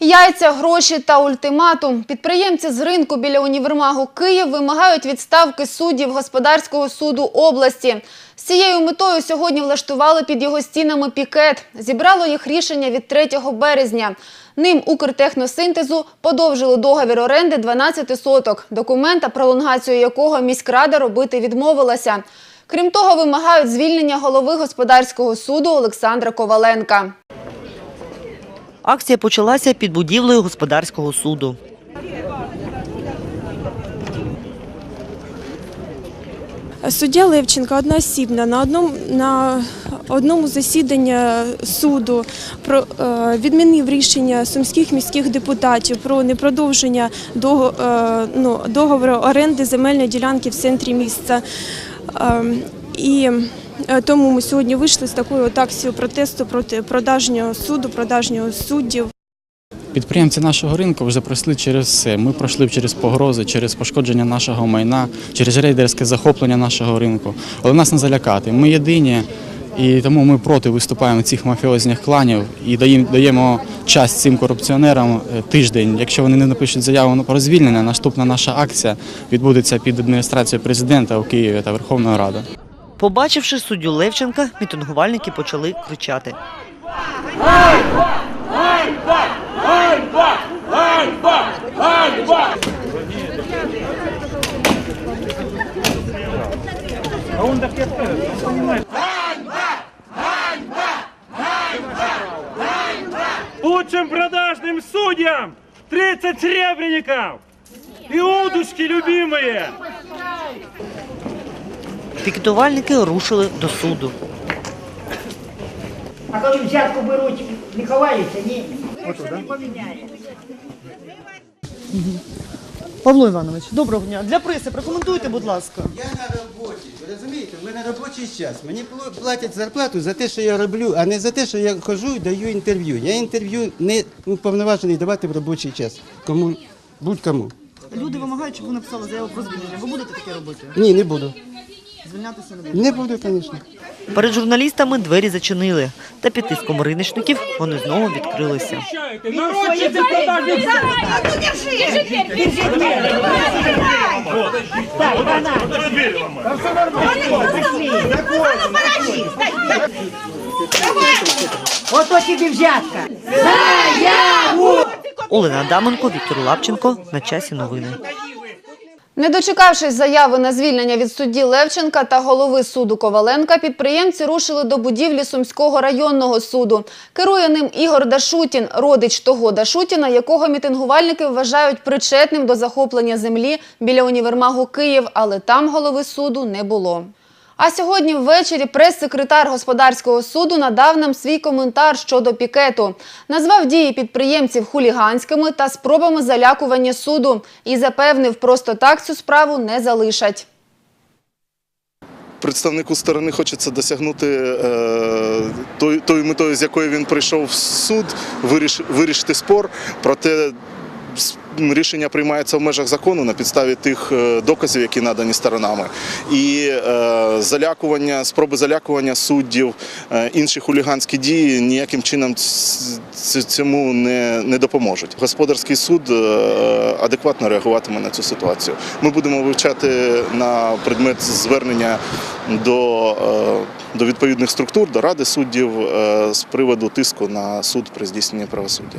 Яйця, гроші та ультиматум. Підприємці з ринку біля універмагу Київ вимагають відставки суддів господарського суду області. З цією метою сьогодні влаштували під його стінами пікет. Зібрало їх рішення від 3 березня. Ним Укртехносинтезу подовжили договір оренди 12 соток, документа, пролонгацію якого міськрада робити відмовилася. Крім того, вимагають звільнення голови господарського суду Олександра Коваленка. Акція почалася під будівлею господарського суду. Суддя Левченка одноосібно на одному на одному засіданні суду про е, відмінив рішення сумських міських депутатів про непродовження е, ну, договору оренди земельної ділянки в центрі міста. І е, тому ми сьогодні вийшли з такою акцією протесту проти продажнього суду, продажнього суддів. Підприємці нашого ринку вже пройшли через все. Ми пройшли через погрози, через пошкодження нашого майна, через рейдерське захоплення нашого ринку. Але нас не залякати. Ми єдині, і тому ми проти виступаємо цих мафіозних кланів і даємо, час цим корупціонерам е, тиждень. Якщо вони не напишуть заяву про звільнення, наступна наша акція відбудеться під адміністрацією президента у Києві та Верховною Радою. Побачивши суддю Левченка, мітингувальники почали кричати. Лучшим продажным судьям 30 серебряников! И удочки любимые! Пікетувальники рушили до суду. А коли взятку беруть, не ховаються, ні. Павло Іванович, доброго дня. Для преси прокоментуйте, будь ласка. Я на роботі, ви розумієте? У мене робочий час. Мені платять зарплату за те, що я роблю, а не за те, що я хожу і даю інтерв'ю. Я інтерв'ю не уповноважений давати в робочий час. Кому будь-кому. Люди вимагають, щоб ви написали заяву про звільнення. Ви будете таке робити? Ні, не буду. Звільнятися не буду, звісно. Перед журналістами двері зачинили, та під тиском риночників вони знову відкрилися. Ото тобі взятка. Олена Адаменко, Віктор Лапченко. На часі новини. Не дочекавшись заяви на звільнення від судді Левченка та голови суду Коваленка, підприємці рушили до будівлі Сумського районного суду. Керує ним Ігор Дашутін, родич того Дашутіна, якого мітингувальники вважають причетним до захоплення землі біля універмагу Київ, але там голови суду не було. А сьогодні ввечері прес-секретар господарського суду надав нам свій коментар щодо пікету. Назвав дії підприємців хуліганськими та спробами залякування суду і запевнив, просто так цю справу не залишать. представнику сторони хочеться досягнути е, той, тою метою, з якою він прийшов в суд, виріш, вирішити спор. Проте рішення приймається в межах закону на підставі тих е, доказів, які надані сторонами. І е, залякування, спроби залякування суддів, е, інші хуліганські дії ніяким чином цьому не, не допоможуть. Господарський суд адекватно реагуватиме на цю ситуацію. Ми будемо вивчати на предмет звернення до, до відповідних структур, до ради суддів з приводу тиску на суд при здійсненні правосуддя.